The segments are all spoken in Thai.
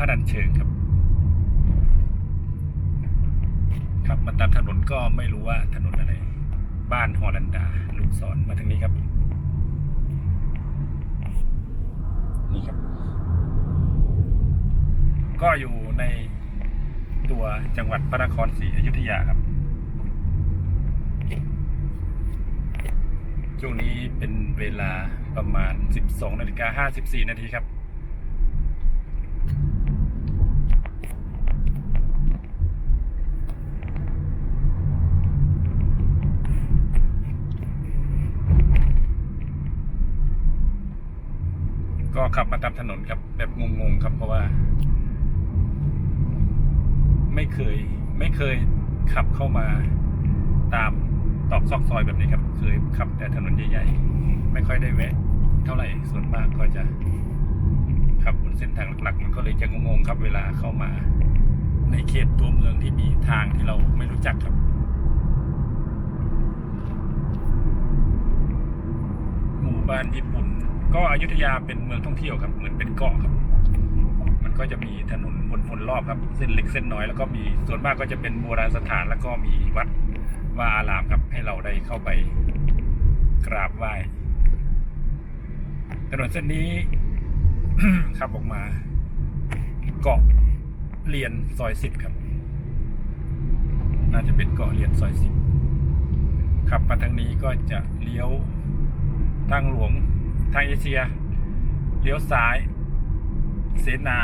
พระดันเชิงครับครับมาตามถนนก็ไม่รู้ว่าถนนอะไร บ้านฮอลันดาลูกศรมาทางนี้ครับ นี่ครับ ก็อยู่ในตัวจังหวัดพระนครศรีอยุธยาครับช่วงนี้เป็นเวลาประมาณ 12นาฬิกา54นาทีครับ ก็ ขับมาตามถนนครับ แบบงงๆครับเพราะว่า ไม่เคย ไม่เคยขับเข้ามาตามตอกซอกซอยแบบนี้ครับ เคยขับแต่ถนนใหญ่ๆ ไม่ค่อยได้แวะ เท่าไหร่ส่วนมากก็จะขับบนเส้นทางหลักๆ มันก็เลยจะงงๆครับ เวลาเข้ามา ในเขตตัวเมืองที่มีทางที่เราไม่รู้จักครับ หมู่บ้านญี่ ก็อยุธยาเป็นเมืองท่องเที่ยวครับ เหมือนเป็นเกาะครับ มันก็จะมีถนนวนๆรอบครับ เส้นเล็กเส้นน้อยแล้วก็มีส่วนมากก็จะเป็นโบราณสถานแล้วก็มีวัดวาอารามครับให้เราได้เข้าไปกราบไหว้ถนนเส้นนี้ขับออกมา เกาะเรียนซอยสิบครับ น่าจะเป็นเกาะเรียนซอยสิบขับมาทางนี้ก็จะเลี้ยวทางหลวง ทางเอเชีย เลี้ยวซ้าย เสนา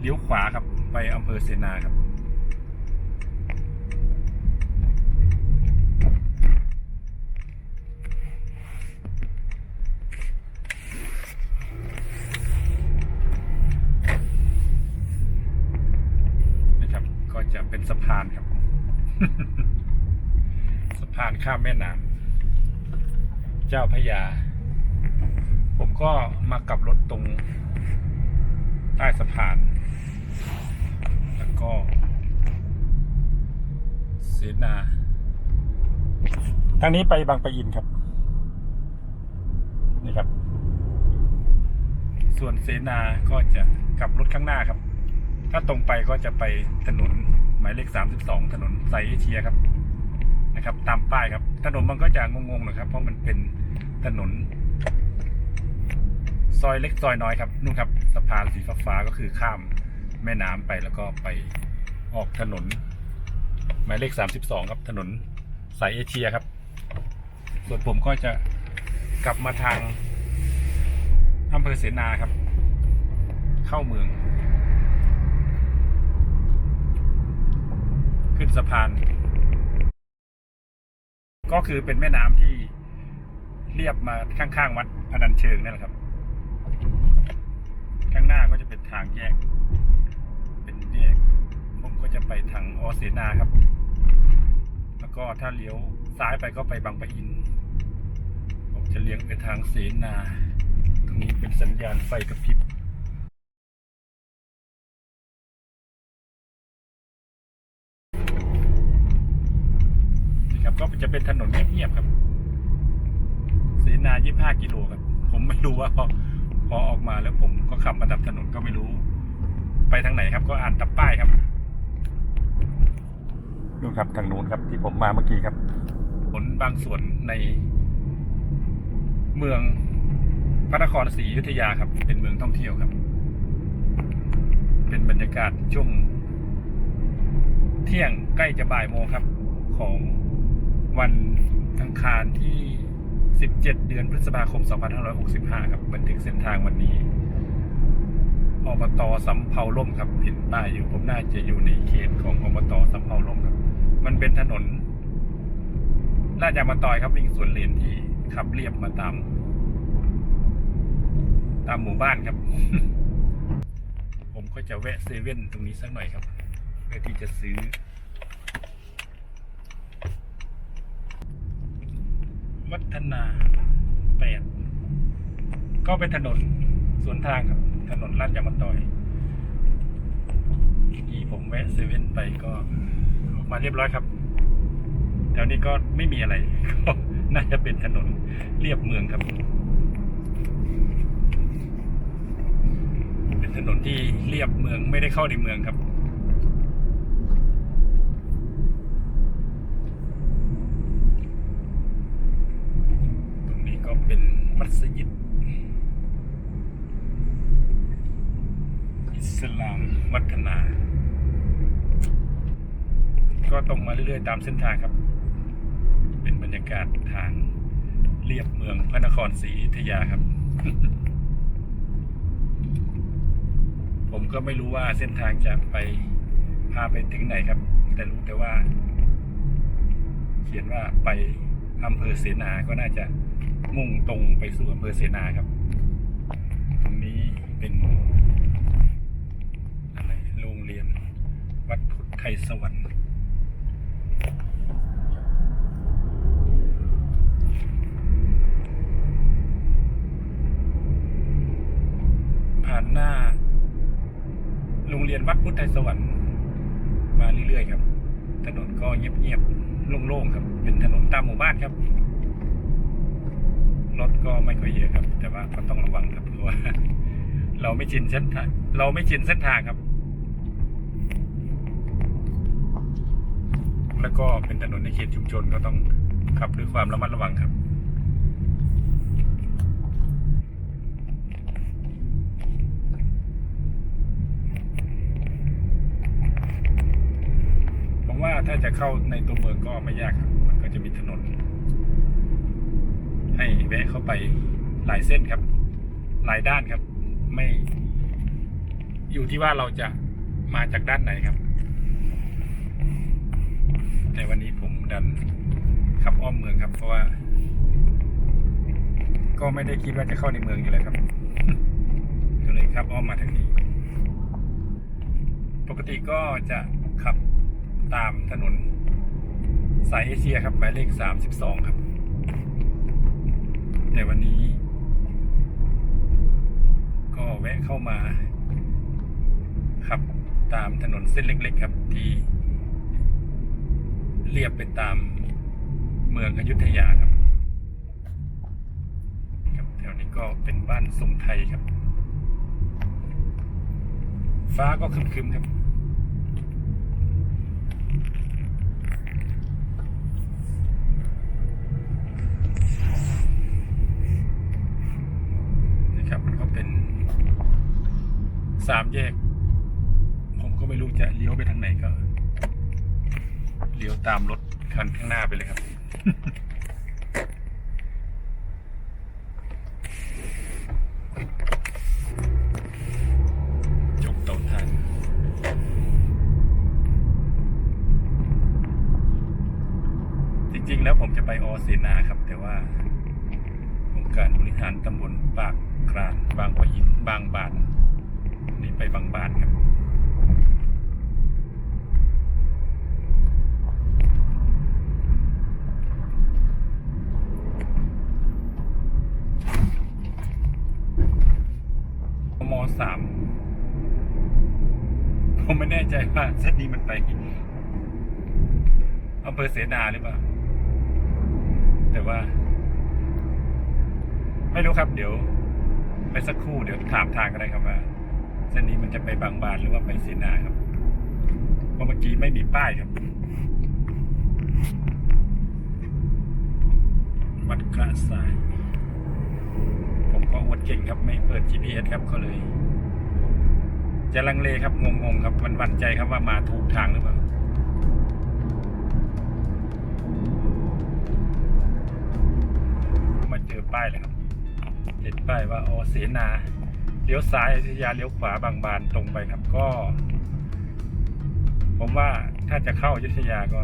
เลี้ยวขวาครับ ไปอำเภอเสนาครับ นะครับ ก็จะเป็นสะพานครับ สะพานข้ามแม่น้ำ เจ้าพระยา ก็มากลับรถตรงใต้สะพาน แล้วก็ เสนาทางนี้ไปบางปะอินครับ นี่ครับ ส่วนเสนาก็จะกลับรถข้างหน้าครับ ถ้าตรงไปก็จะไปถนนหมายเลข 32 ถนนสายเอเชียครับนะครับ ตามป้ายครับ ถนนมันก็จะงงๆหน่อยครับ เพราะมันเป็นถนน ซอยเล็กซอยน้อยครับนู่นครับสะพานสีฟ้าก็คือข้ามแม่น้ำไปแล้วก็ไปออกถนนหมายเลข 32 ครับถนนสายเอเชียครับ ส่วนผมก็จะกลับมาทางอำเภอเสนาครับ เข้าเมือง ขึ้นสะพาน ก็คือเป็นแม่น้ำที่เรียบมาข้างๆ วัดพนัญเชิงนั่นแหละครับ ข้างหน้าก็จะเป็นทางแยก เป็นแยกผมก็จะไปทางออเสนาครับ แล้วก็ถ้าเลี้ยวซ้ายไปก็ไปบางปะอิน ผมจะเลี้ยงไปทางเสนา ตรงนี้เป็นสัญญาณไฟกระพริบนะครับก็จะเป็นถนนเงียบๆครับ เสนา 25 กิโลครับ ผมไม่รู้ว่า พอพอออกมาแล้วผมก็ขับมาตามถนนก็ไม่รู้ ไปทางไหนครับ ก็อ่านตับป้ายครับนู่นครับทางนู้นครับ ที่ผมมาเมื่อกี้ครับผลบางส่วนใน เมืองพระนครศรีอยุธยาครับ เป็นเมืองท่องเที่ยวครับ เป็นบรรยากาศช่วง เที่ยงใกล้จะบ่ายโมงครับ ของวันอังคารที่ 17 เดือนพฤษภาคม 2565 ครับ บันทึกเส้นทางวันนี้อบตสำเภาล่มครับเห็นป้ายอยู่ผมน่าจะอยู่ในเขตของอบตสำเภาล่มครับ มันเป็นถนนลาดยางมะตอยครับวิ่งสวนเลนที่ขับเรียบมาตาม ตามหมู่บ้านครับ ผมก็จะแวะเซเว่นตรงนี้สักหน่อยครับ เพื่อที่จะซื้อ วัฒนาแปดก็เป็นถนนสวนทางครับ ถนนลาดยางมะตอยที่ผมแวะเซเว่นไปก็ออกมาเรียบร้อยครับแถวนี้ก็ไม่มีอะไรก็น่าจะเป็นถนนเรียบเมืองครับ เป็นถนนที่เรียบเมืองไม่ได้เข้าในเมืองครับ ตรงนี้ก็เป็น มัสยิดอิสลามวัฒนา ก็ตรงมาเรื่อยๆตามเส้นทางครับ เป็นบรรยากาศทางเรียบเมืองพระนครศรีอยุธยาครับ ผมก็ไม่รู้ว่าเส้นทางจะไปพาไปถึงไหนครับ แต่รู้แต่ว่า เขียนว่าไป อำเภอเสนาก็น่าจะมุ่งตรงไปสู่อำเภอเสนาครับ ตรงนี้เป็นอะไรโรงเรียนวัดพุทธไทยสวรรค์ผ่านหน้า โรงเรียนวัดพุทธไทยสวรรค์มาเรื่อยๆครับ ถนนก็เงียบๆโล่งๆครับ เป็นถนนตามหมู่บ้านครับ รถก็ไม่ค่อยเยอะครับ แต่ว่าก็ต้องระวังครับเพราะว่าเราไม่ชินเส้นทางเราไม่ชินเส้นทางครับ แล้วก็เป็นถนนในเขตชุมชนก็ต้องขับด้วยความระมัดระวังครับ ผมว่า ถ้าจะเข้าในตัวเมืองก็ไม่ยากครับ มันก็จะมีถนน ให้แวะเข้าไปหลายเส้นครับ หลายด้านครับ ไม่ อยู่ที่ว่าเราจะมาจากด้านไหนครับในวันนี้ผมดันขับอ้อมเมืองครับ เพราะว่า ก็ไม่ได้คิดว่าจะเข้าในเมืองอยู่แล้วครับก็เลยขับอ้อมมาทางนี้ ปกติก็จะขับ ตามถนน สายเอเชียครับหมายเลขสามสิบสองครับแต่วันนี้ ก็แวะเข้ามาขับตามถนนเส้นเล็ก ๆ ครับที่เรียบไปตามเมืองอยุธยาครับครับแถวนี้ก็เป็นบ้านทรงไทยครับ ฟ้าก็คึมๆครับมันก็เป็น สามแยก ผมก็ไม่รู้จะเลี้ยวไปทางไหนก็ เลี้ยวตามรถคันข้างหน้าไปเลยครับจบเตาทานจริงๆ แล้วผมจะไปออเสนาครับ แต่ว่าองค์การบริหารตำบลปากครานบางปะอินบางบาน ไปบางบานครับมสามผมไม่แน่ใจว่าเส้นนี้มันไปอำเภอเสนาหรือเปล่า แต่ว่า ไม่รู้ครับเดี๋ยว ไปสักครู่เดี๋ยวถามทางกันได้ครับว่า เส้นนี้มันจะไปบางบานหรือว่าไปเสนาครับ เพราะเมื่อกี้ไม่มีป้ายครับ วัดกระสาย ผมก็อวดเก่งครับ ไม่เปิด GPS ครับก็เลย จะลังเลครับงงๆครับวันวันใจครับว่ามาถูกทางหรือเปล่ามาเจอป้ายเลยครับเห็นป้ายว่าอ๋อเสนา เลี้ยวซ้ายอยุธยาเลี้ยวขวาบางบานตรงไปครับก็ ผมว่าถ้าจะเข้าอยุธยาก็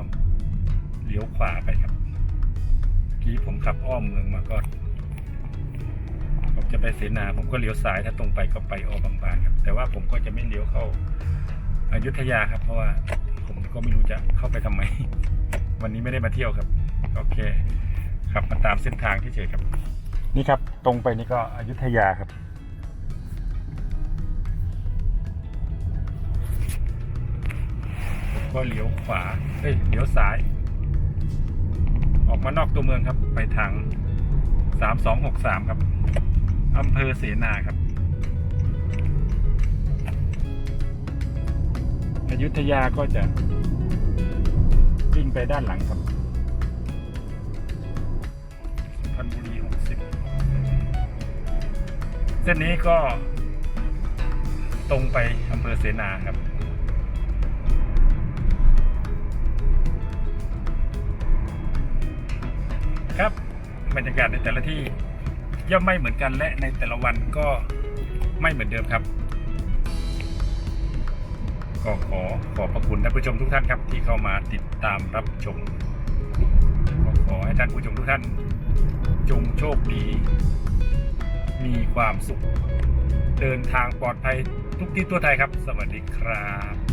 เลี้ยวขวาไปครับกี้ผมขับอ้อมเมืองมาก็ผมจะไปเสนาผมก็เลี้ยวซ้ายถ้าตรงไปก็ไปออบางบานครับ แต่ว่าผมก็จะไม่เลี้ยวเข้าอายุทยาครับ เพราะว่าผมก็ไม่รู้จะเข้าไปทำไม วันนี้ไม่ได้มาเที่ยวครับ โอเคขับมาตามเส้นทางที่เฉยครับ นี่ครับ ตรงไปนี่ก็อยุธยาครับ ก็เลี้ยวขวาเอ้ยเลี้ยวซ้าย ออกมานอกตัวเมืองครับ ไปทางสามสองหกสามครับอำเภอเสนาครับอยุธยาก็จะวิ่งไปด้านหลังครับสุพรรณบุรีหกสิบเส้นนี้ก็ตรงไปอำเภอเสนาครับครับ บรรยากาศในแต่ละที่ย่อมไม่เหมือนกันและในแต่ละวันก็ไม่เหมือนเดิมครับ ก็ขอขอบพระคุณท่านผู้ชมทุกท่านครับที่เข้ามาติดตามรับชมก็ขอให้ท่านผู้ชมทุกท่าน จงโชคดี มีความสุข เดินทางปลอดภัยทุกที่ทั่วไทยครับ สวัสดีครับ